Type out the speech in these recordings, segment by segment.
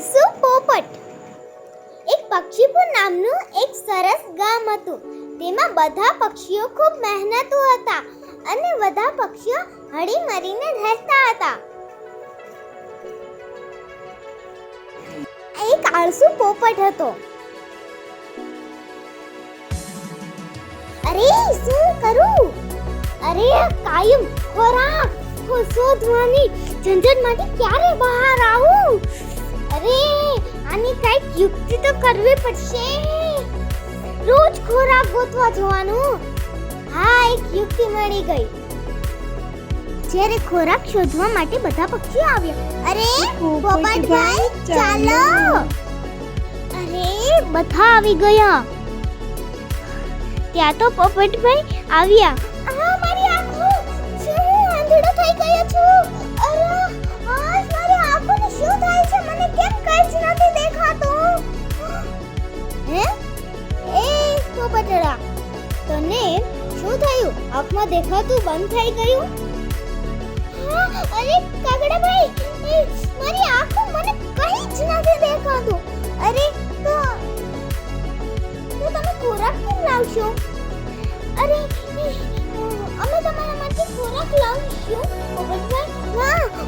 શું પોપટ એક પક્ષીપુર નામનું એક સરસ ગામ હતું. તેમાં બધા પક્ષીઓ ખૂબ મહેનતુ હતા અને બધા પક્ષીઓ હળી મળીને રહેતા હતા. એક આળસુ પોપટ હતો. અરે, શું કરું? અરે, કાયમ ખોરાક શોધવાની ઝંઝટમાંથી ક્યારે બહાર આવું? અરે આની કંઈક યુક્તિ તો કરવી પડશે. રોજ ખોરાક ગોતવા જવાનું. હા એક યુક્તિ મળી ગઈ. જ્યારે ખોરાક શોધવા માટે બધા પક્ષીઓ આવ્યા. અરે પોપટભાઈ ચાલો. અરે બધા આવી ગયા. ત્યાં તો પોપટભાઈ આવ્યા. આ મારી આંખો. હું આંધળો થઈ ગયો છું? કેમ કંઈ જ નથી દેખાતું? હે? એ પોપટડા તને શું થયું? આંખમાં દેખાતું બંધ થઈ ગયું? હા, અરે કાગડા ભાઈ મારી આંખો મને કંઈ જ નથી દેખાતું. અરે તો તો તમે ખોરાક કેમ લાવશો? અરે, અમે તમારા માટે ખોરાક લાવીશું પોપટભાઈ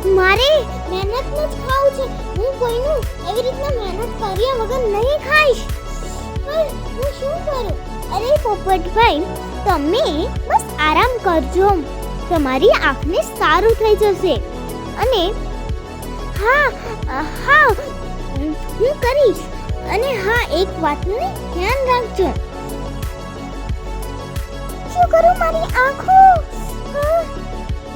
મારે મહેનત જ ખાવું છે. હું કોઈનું એવી રીતના મહેનત કર્યા વગર નહીં ખાઈશ. પણ હું શું કરું? અરે પોપટભાઈ, તમે બસ આરામ કરજો તમારી આંખને સારું થઈ જશે. અને હા હા, હું કરીશ. અને હા, એક વાતનું ધ્યાન રાખજો. શું કરું મારી આંખો.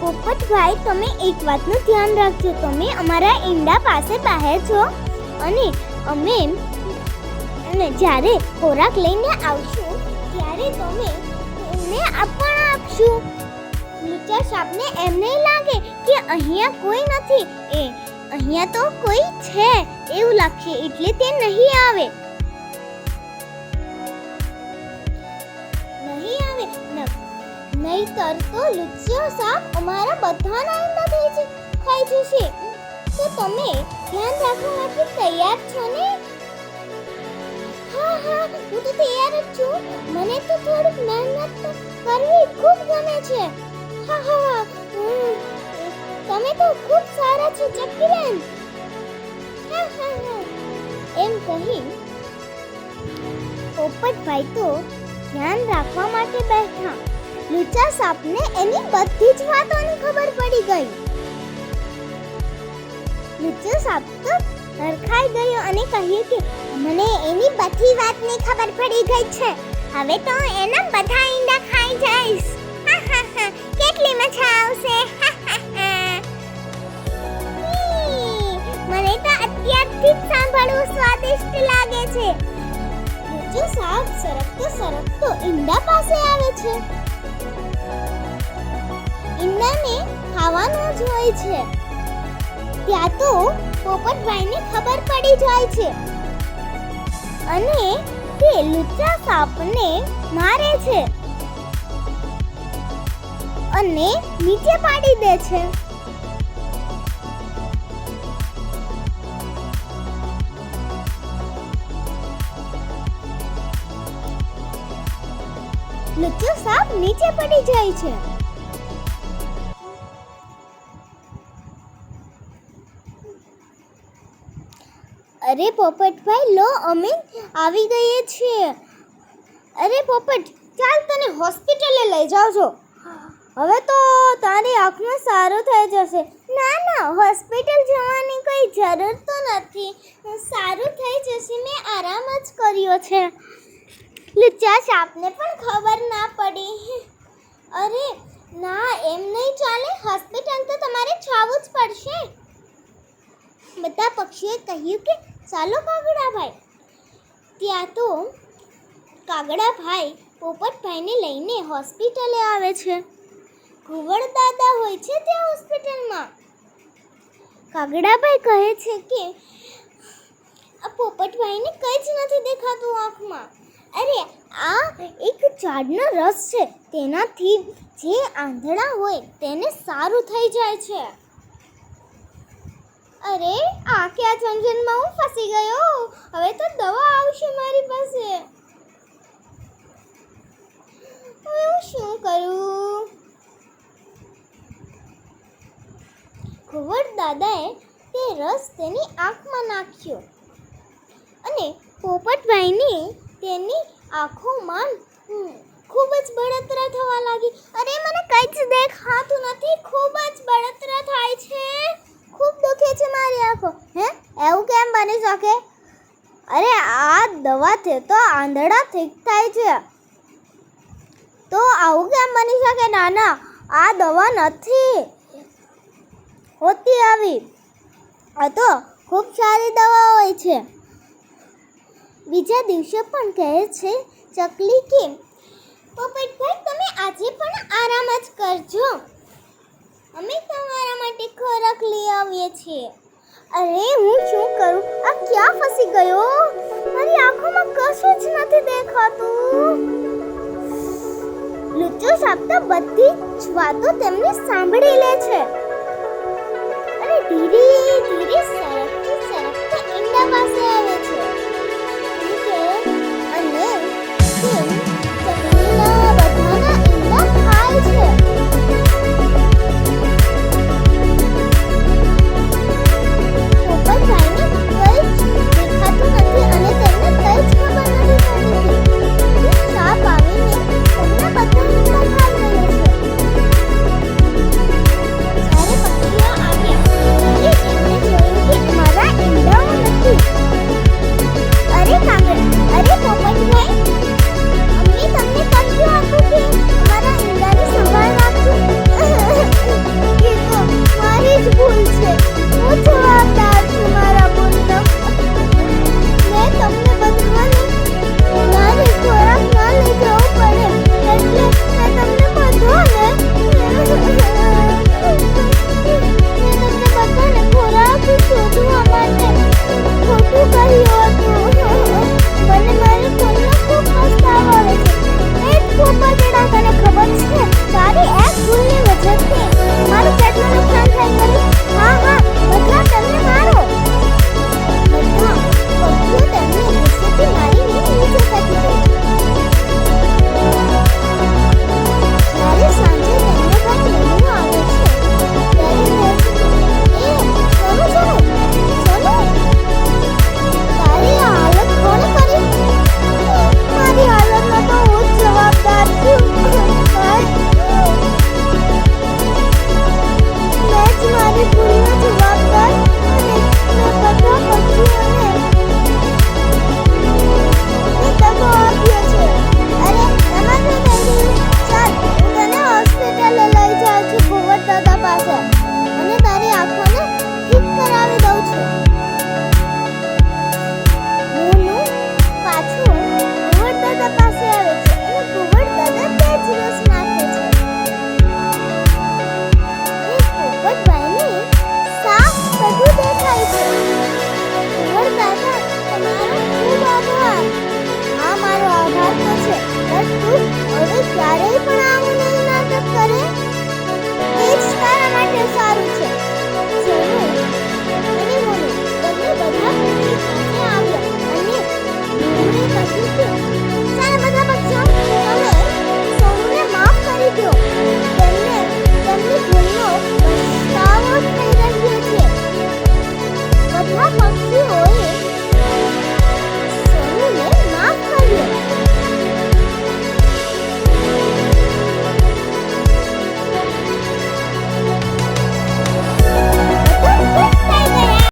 પોપટભાઈ તમે એક વાતનું ધ્યાન રાખજો. તમે અમારા ઈંડા પાસે બહાર છો અને અમે અને જ્યારે ખોરાક લઈને આવશું, ત્યારે તમે એમને આપણ આપશું. નીચા સાપને એમ નહીં લાગે કે અહીંયા કોઈ નથી. એ, અહીંયા તો કોઈ છે એવું લાગશે, એટલે તે નહીં આવે. નહીંતર તો લુચ્ચો સાપ અમારા બધાના ઈંડા થઈ ખાઈ જશે. તો તમે ધ્યાન રાખવા માટે તૈયાર છો ને? હા હા, હું તો તૈયાર જ છું. મને તો થોડીક મહેનત કરવી ખૂબ ગમે છે. હા હા તમે તો ખૂબ સારા છો, ચક્કીબેન. હા હા હા. એમ કહી પોપટભાઈ તો ધ્યાન રાખવા માટે બેઠા. લુચા સાપને એની બધી જ વાતોની ખબર પડી ગઈ. લુચો સાપ તો હરખાઈ ગયો અને કહ્યું કે, મને એની બધી વાતની ખબર પડી ગઈ છે. હવે તો એના બધા ઈંડા ખાઈ જઈશ. કેટલી મજા આવશે. મને તો અત્યારથી સાંભળવું સ્વાદિષ્ટ લાગે છે. બીજો સાપ સરકતો સરકતો ઈંડા પાસે આવે છે. ઈંડાને ખાવાનું જ હોય છે. ત્યાં તો પોપટભાઈને ખબર પડી જાય છે. અને તે લુચ્ચા સાપને મારે છે. અને નીચે પાડી દે છે. લુચ્ચો સાપ નીચે પડી જાય છે. અરે પોપટભાઈ લો, અમે આવી ગઈએ છીએ. અરે પોપટ, ચાલ તને હોસ્પિટલે લઈ જાવજો. હવે તો તારી આંખમાં સારું થઈ જશે. ના ના, હોસ્પિટલ જવાની કોઈ જરૂર તો નથી. સારું થઈ જશે, મેં આરામ જ કર્યો છે. લુચ્ચા સાપને પણ ખબર ના પડી. અરે, ના, એમ નહીં ચાલે. હોસ્પિટલ તો તમારે જવું જ પડશે. બધા પક્ષીઓએ કહ્યું કે ચાલો કાગડાભાઈ. ત્યાં તો કાગડાભાઈ પોપટભાઈને લઈને હોસ્પિટલે આવે છે. ઘુવડ દાદા હોય છે ત્યાં હોસ્પિટલમાં. કાગડાભાઈ કહે છે કે, આ પોપટભાઈને કંઈ જ નથી દેખાતું આંખમાં. અરે, આ એક ઝાડનો રસ છે. તેનાથી જે આંધળા હોય તેને સારું થઈ જાય છે. અરે આ ક્યાં ઝંઝનમાં હું ફસી ગયો? હવે તો દવા આવશે મારી પાસે. હવે હું શું કરું? ઘુવડ દાદાએ તે રસ તેની આંખમાં નાખ્યો. અને પોપટભાઈને તેની આંખોમાં ખૂબ જ બળતરા થવા લાગી. અરે, મને કંઈ જ દેખાતું નથી. ખૂબ જ બળતરા થાય છે. ખૂબ દુખે છે મારી આંખો. હે? એવું કેમ બની શકે? અરે, આ દવાથી તો આંધળા ઠીક થાય છે. તો આવું કેમ બની શકે ના ના આ દવા નથી હોતી આવી. આ તો ખૂબ સારી દવા હોય છે. બીજા દિવસે પણ કહે છે, ચકલી કે, પોપટભાઈ, તમે આજે પણ આરામ જ કરજો. અમે તમારા માટે ખોરાક લઈ આવીએ છીએ. અરે, હું શું કરું? આ ક્યાં ફસી ગયો? મારી આંખોમાં કશું જ નથી દેખાતું. લુચ્ચો સાપ તો બધી જ વાતો તેમને સાંભળી લે છે. અરે, ધીરે.